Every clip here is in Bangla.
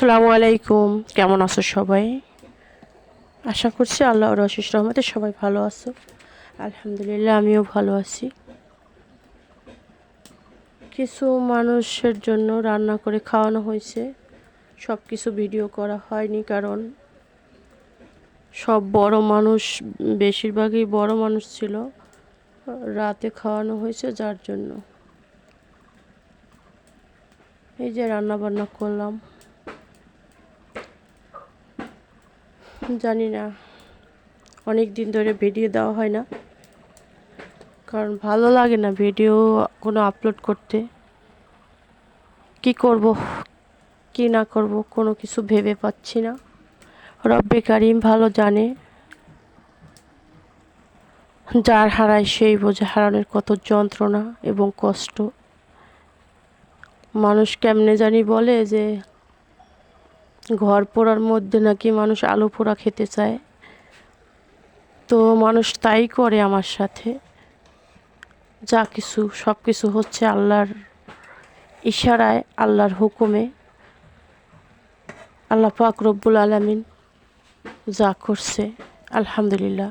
আসসালামু আলাইকুম। কেমন আছো সবাই? আশা করছি আল্লাহর অশেষ রহমতে সবাই ভালো আছো। আলহামদুলিল্লাহ, আমিও ভালো আছি। কিছু মানুষের জন্য রান্না করে খাওয়ানো হয়েছে। সব কিছু ভিডিও করা হয়নি কারণ সব বড় মানুষ, বেশিরভাগই বড় মানুষ ছিল রাতে খাওয়ানো হয়েছে যার জন্য। এই যে রান্না বান্না করলাম। জানি না অনেক দিন ধরে ভিডিও দেওয়া হয় না। কারণ ভালো লাগে না ভিডিও কোনো আপলোড করতে। কি করব, কি না করব, কোনো কিছু ভেবে পাচ্ছি না। রব্বে কারিম ভালো জানে। যার হারায় সেই বোঝে হারানোর কত যন্ত্রণা এবং কষ্ট। মানুষ কেমনে জানি বলে যে ঘর পোড়ার মধ্যে নাকি মানুষ আলু পোড়া খেতে চায়। তো মানুষ তাই করে আমার সাথে। যা কিছু, সব কিছু হচ্ছে আল্লাহর ইশারায়, আল্লাহর হুকুমে। আল্লাহ পাক রব্বুল আলমিন যা করছে, আলহামদুলিল্লাহ।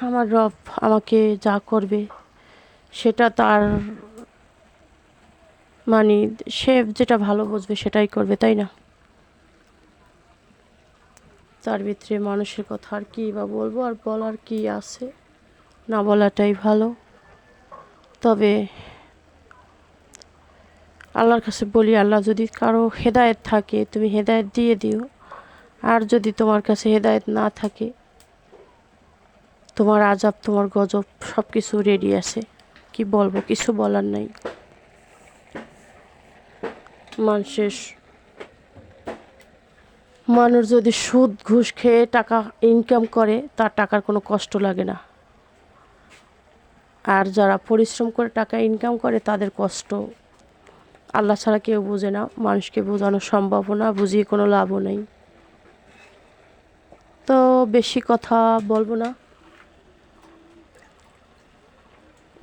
আমার রব আমাকে যা করবে, সেটা তার মানে সে যেটা ভালো বুঝবে সেটাই করবে, তাই না? তার ভিতরে মানুষের কথা আর কী বা বলব, আর বলার কি আছে? না বলাটাই ভালো। তবে আল্লাহর কাছে বলি, আল্লাহ যদি কারও হেদায়েত থাকে, তুমি হেদায়েত দিয়ে দিও। আর যদি তোমার কাছে হেদায়েত না থাকে, তোমার আজাব তোমার গজব সব কিছু রেডি আছে। কি বলব, কিছু বলার নাই। মানুষের মানুষ যদি সুদ, ঘুষ খেয়ে টাকা ইনকাম করে, তার টাকার কোনো কষ্ট লাগে না। আর যারা পরিশ্রম করে টাকা ইনকাম করে, তাদের কষ্ট। আল্লাহ ছাড়া কেউ বোঝে না, মানুষকে বোঝানো সম্ভব না, বুঝিয়ে কোনো লাভও নেই। তো বেশি কথা বলব না।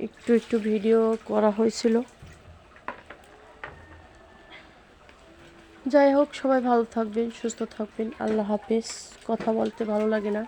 একটু একটু ভিডিও করা হয়েছিল। যাই হোক সবাই ভালো থাকবেন সুস্থ থাকবেন। আল্লাহ হাফেজ। কথা বলতে ভালো লাগে না।